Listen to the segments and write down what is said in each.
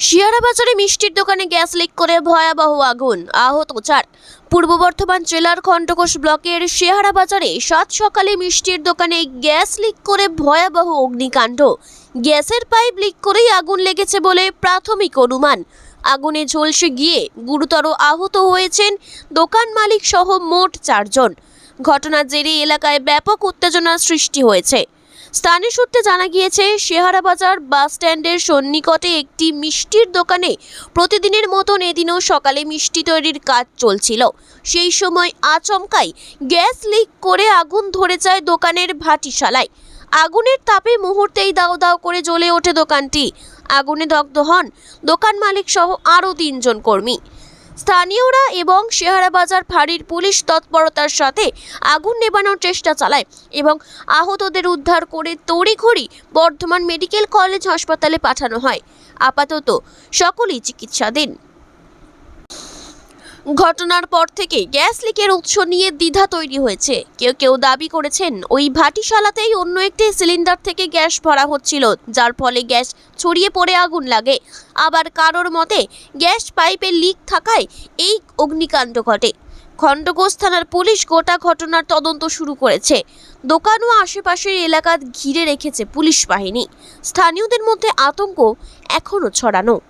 শিয়ারা বাজারে মিষ্টির দোকানে গ্যাস লিক করে ভয়াবহ আগুন। আহত চার। পূর্ব বর্ধমান জেলার খণ্ডঘোষ ব্লকের শেহারা বাজারে সাত সকালে মিষ্টির দোকানে গ্যাস লিক করে ভয়াবহ অগ্নিকাণ্ড। গ্যাসের পাইপ লিক করেই আগুন লেগেছে বলে প্রাথমিক অনুমান। আগুনে ঝলসে গিয়ে গুরুতর আহত হয়েছেন দোকান মালিক সহ মোট চারজন। ঘটনার জেরে এলাকায় ব্যাপক উত্তেজনার সৃষ্টি হয়েছে। স্থানীয় সূত্রে জানা গিয়েছে, শেহারা বাজার বাস স্ট্যান্ডের সন্নিকটে একটি মিষ্টির দোকানে প্রতিদিনের মতন এদিনও সকালে মিষ্টি তৈরির কাজ চলছিল। সেই সময় আচমকাই গ্যাস লিক করে আগুন ধরে যায় দোকানের ভাটিশালায়। আগুনের তাপে মুহূর্তেই দাও দাও করে জ্বলে ওঠে দোকানটি। আগুনে দগ্ধ হন দোকান মালিক সহ আরও তিনজন কর্মী। স্থানীয়রা এবং শেহারা বাজার ফাঁড়ির পুলিশ তৎপরতার সাথে আগুন নেবানোর চেষ্টা চালায় এবং আহতদের উদ্ধার করে তড়িঘড়ি বর্ধমান মেডিকেল কলেজ হাসপাতালে পাঠানো হয়। আপাতত সকলেই চিকিৎসাধীন। ঘটনার পর থেকে গ্যাস লিকের উৎস নিয়ে দ্বিধা তৈরি হয়েছে। কেউ কেউ দাবি করেছেন, ওই ভাটিশালাতেই অন্য একটি সিলিন্ডার থেকে গ্যাস ভরা হচ্ছিল, যার ফলে গ্যাস ছড়িয়ে পড়ে আগুন লাগে। আবার কারোর মতে, গ্যাস পাইপে লিক থাকায় এই অগ্নিকাণ্ড ঘটে। খণ্ডঘোষ থানার পুলিশ গোটা ঘটনার তদন্ত শুরু করেছে। দোকান ও আশেপাশের এলাকা ঘিরে রেখেছে পুলিশ বাহিনী। স্থানীয়দের মধ্যে আতঙ্ক এখনও ছড়ানো।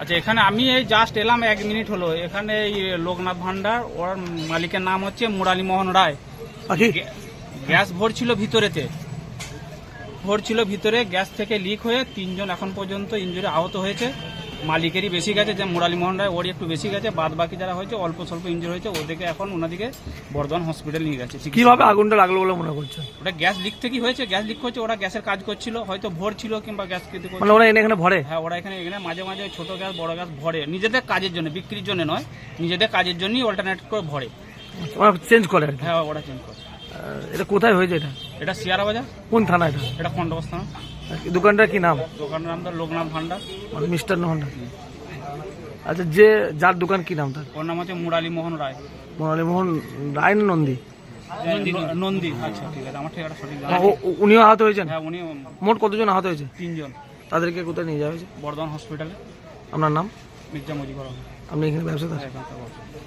আচ্ছা এখানে আমি এই জাস্ট এলাম এক মিনিট হলো। এখানে এই লোকনাথ ভান্ডার ওর মালিকের নাম হচ্ছে মুরালী মোহন রায়। পাখি গ্যাস ভরছিল ভিতরেতে। ভরছিল ভিতরে গ্যাস থেকে লিক হয়ে তিনজন এখন পর্যন্ত ইঞ্জুরি আহত হয়েছে। মালিকেরই বেশি গেছে যে মুরালী মোহন রায় ওরই একটু বেশি গেছে বাদ বাকি যারা হয়েছে অল্প স্বল্প ইঞ্জুরি হয়েছে ওদেরকে এখন ওনাদিকে বর্ধমান হসপিটাল নিয়ে গেছে কীভাবে আগুনটা লাগল বলে মনে করছে ওটা গ্যাস লিক থেকেই হয়েছে গ্যাস লিক হচ্ছে ওরা গ্যাসের কাজ করছিল হয়তো ভরছিল কিংবা গ্যাস কিন্তু মানে ওরা এনে এখানে ভরে? হ্যাঁ ওরা এখানে এখানে মাঝে মাঝে ছোট গ্যাস বড় গ্যাস ভরে নিজেদের কাজের জন্য বিক্রির জন্য নয় নিজেদের কাজের জন্যই অল্টারনেট করে ভরে। ওরা চেঞ্জ করে হ্যাঁ ওরা চেঞ্জ করে। এটা কোথায় হয়েছে এটা? এটা শিয়ারা বাজার। কোন থানা এটা? এটা খন্ডবস্থান। আর কি দোকানটার কি নাম? দোকানের নাম তো লোকনাথ ভান্ডার। মানে নহন্ডা আচ্ছা যে যার দোকান কি নাম তার? ওর নাম হচ্ছে মুরালী মোহন রায়। মুরালী মোহন রায় না নন্দী? নন্দী আচ্ছা ঠিক আছে আমার ঠিকানা সঠিক ও- ও- উনিও আহত হয়েছেন? হ্যাঁ উনি মোট কতজন আহত হয়েছে? তিনজন। তাদেরকে কোথায় নিয়ে যাওয়া হয়েছে? বর্ধমান হসপিটালে। আপনার নাম? মির্জা মুজিবুর রহমান। আপনি এখানে ব্যবসাদার? এখানকার বস।